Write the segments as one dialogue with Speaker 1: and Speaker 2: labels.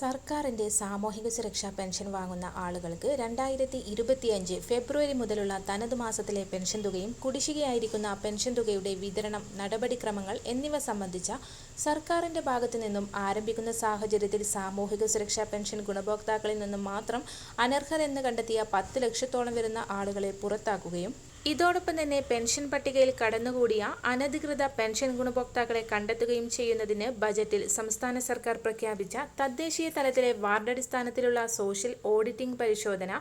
Speaker 1: സർക്കാരിന്റെ സാമൂഹിക സുരക്ഷാ പെൻഷൻ വാങ്ങുന്ന ആളുകൾക്ക് രണ്ടായിരത്തി ഇരുപത്തിയഞ്ച് ഫെബ്രുവരി മുതലുള്ള തനത് മാസത്തിലെ പെൻഷൻ തുകയും കുടിശ്ശികയായിരിക്കുന്ന പെൻഷൻ തുകയുടെ വിതരണം നടപടിക്രമങ്ങൾ എന്നിവ സംബന്ധിച്ച സർക്കാരിന്റെ ഭാഗത്തു നിന്നും ആരംഭിക്കുന്ന സാഹചര്യത്തിൽ സാമൂഹിക സുരക്ഷാ പെൻഷൻ ഗുണഭോക്താക്കളിൽ നിന്നും മാത്രം അനർഹരെന്ന് കണ്ടെത്തിയ പത്ത് ലക്ഷത്തോളം വരുന്ന ആളുകളെ പുറത്താക്കുകയും ഇതോടൊപ്പം തന്നെ പെൻഷൻ പട്ടികയിൽ കടന്നുകൂടിയ അനധികൃത പെൻഷൻ ഗുണഭോക്താക്കളെ കണ്ടെത്തുകയും ചെയ്യുന്നതിന് ബജറ്റിൽ സംസ്ഥാന സർക്കാർ പ്രഖ്യാപിച്ച തദ്ദേശീയ തലത്തിലെ വാർഡടിസ്ഥാനത്തിലുള്ള സോഷ്യൽ ഓഡിറ്റിംഗ് പരിശോധന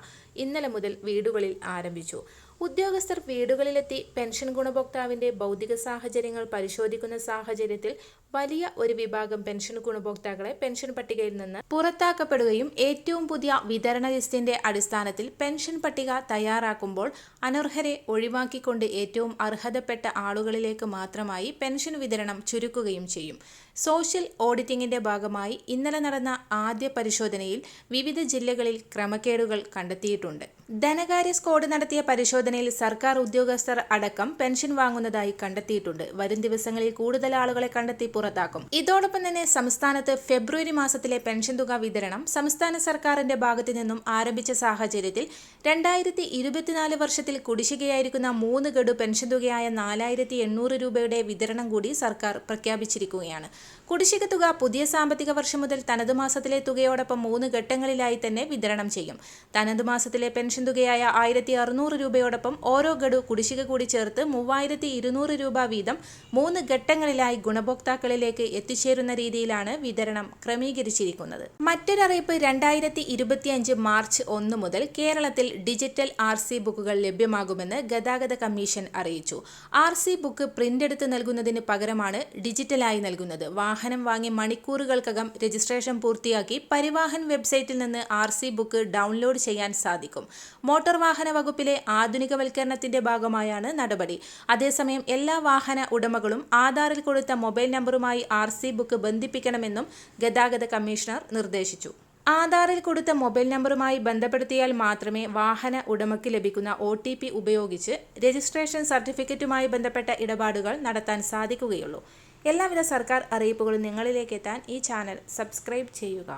Speaker 1: ഇന്നലെ മുതൽ വീടുകളിൽ ആരംഭിച്ചു. ഉദ്യോഗസ്ഥർ വീടുകളിലെത്തി പെൻഷൻ ഗുണഭോക്താവിന്റെ ഭൗതിക സാഹചര്യങ്ങൾ പരിശോധിക്കുന്ന സാഹചര്യത്തിൽ വലിയ ഒരു വിഭാഗം പെൻഷൻ ഗുണഭോക്താക്കളെ പെൻഷൻ പട്ടികയിൽ നിന്ന് പുറത്താക്കപ്പെടുകയും ഏറ്റവും പുതിയ വിതരണ ലിസ്റ്റിന്റെ അടിസ്ഥാനത്തിൽ പെൻഷൻ പട്ടിക തയ്യാറാക്കുമ്പോൾ അനർഹരെ ഒഴിവാക്കിക്കൊണ്ട് ഏറ്റവും അർഹതപ്പെട്ട ആളുകളിലേക്ക് മാത്രമായി പെൻഷൻ വിതരണം ചുരുക്കുകയും ചെയ്യും. സോഷ്യൽ ഓഡിറ്റിംഗിന്റെ ഭാഗമായി ഇന്നലെ നടന്ന ആദ്യ പരിശോധനയിൽ വിവിധ ജില്ലകളിൽ ക്രമക്കേടുകൾ കണ്ടെത്തിയിട്ടുണ്ട്. ധനകാര്യ സ്ക്വാഡ് നടത്തിയ പരിശോധനയിൽ സർക്കാർ ഉദ്യോഗസ്ഥർ അടക്കം പെൻഷൻ വാങ്ങുന്നതായി കണ്ടെത്തിയിട്ടുണ്ട്. വരും ദിവസങ്ങളിൽ കൂടുതൽ ആളുകളെ കണ്ടെത്തി പുറത്താക്കും. ഇതോടൊപ്പം തന്നെ സംസ്ഥാനത്ത് ഫെബ്രുവരി മാസത്തിലെ പെൻഷൻ തുക വിതരണം സംസ്ഥാന സർക്കാരിന്റെ ഭാഗത്തു നിന്നും ആരംഭിച്ച സാഹചര്യത്തിൽ രണ്ടായിരത്തി ഇരുപത്തിനാല് വർഷത്തിൽ കുടിശ്ശികയായിരിക്കുന്ന മൂന്ന് ഗഡു പെൻഷൻ തുകയായ നാലായിരത്തി എണ്ണൂറ് രൂപയുടെ വിതരണം കൂടി സർക്കാർ പ്രഖ്യാപിച്ചിരിക്കുകയാണ്. കുടിശ്ശിക തുക പുതിയ സാമ്പത്തിക വർഷം മുതൽ തനതു മാസത്തിലെ തുകയോടൊപ്പം മൂന്ന് ഘട്ടങ്ങളിലായി തന്നെ വിതരണം ചെയ്യും. തനതു മാസത്തിലെ പെൻഷൻ തുകയായ ആയിരത്തി അറുന്നൂറ് രൂപയോടൊപ്പം ഓരോ ഗഡു കുടിശ്ശിക കൂടി ചേർത്ത് മൂവായിരത്തി ഇരുന്നൂറ് രൂപ വീതം മൂന്ന് ഘട്ടങ്ങളിലായി ഗുണഭോക്താക്കളിലേക്ക് എത്തിച്ചേരുന്ന രീതിയിലാണ് വിതരണം ക്രമീകരിച്ചിരിക്കുന്നത്. മറ്റൊരറിയിപ്പ് രണ്ടായിരത്തി ഇരുപത്തിയഞ്ച് മാർച്ച് ഒന്ന് മുതൽ കേരളത്തിൽ ഡിജിറ്റൽ ആർ സി ബുക്കുകൾ ലഭ്യമാകുമെന്ന് ഗതാഗത കമ്മീഷൻ അറിയിച്ചു. ആർ സി ബുക്ക് പ്രിന്റ് എടുത്ത് നൽകുന്നതിന് പകരമാണ് ഡിജിറ്റലായി നൽകുന്നത്. വാഹനം വാങ്ങി മണിക്കൂറുകൾക്കകം രജിസ്ട്രേഷൻ പൂർത്തിയാക്കി പരിവാഹൻ വെബ്സൈറ്റിൽ നിന്ന് ആർ സി ബുക്ക് ഡൗൺലോഡ് ചെയ്യാൻ സാധിക്കും. മോട്ടോർ വാഹന വകുപ്പിലെ ആധുനികവൽക്കരണത്തിന്റെ ഭാഗമായാണ് നടപടി. അതേസമയം എല്ലാ വാഹന ഉടമകളും ആധാറിൽ കൊടുത്ത മൊബൈൽ നമ്പറുമായി ആർ സി ബുക്ക് ബന്ധിപ്പിക്കണമെന്നും ഗതാഗത കമ്മീഷണർ നിർദ്ദേശിച്ചു. ആധാറിൽ കൊടുത്ത മൊബൈൽ നമ്പറുമായി ബന്ധപ്പെടുത്തിയാൽ മാത്രമേ വാഹന ഉടമയ്ക്ക് ലഭിക്കുന്ന ഒ ടി പി ഉപയോഗിച്ച് രജിസ്ട്രേഷൻ സർട്ടിഫിക്കറ്റുമായി ബന്ധപ്പെട്ട ഇടപാടുകൾ നടത്താൻ സാധിക്കുകയുള്ളൂ. എല്ലാവിധ സർക്കാർ അറിയിപ്പുകളും നിങ്ങളിലേക്ക് എത്താൻ ഈ ചാനൽ സബ്സ്ക്രൈബ് ചെയ്യുക.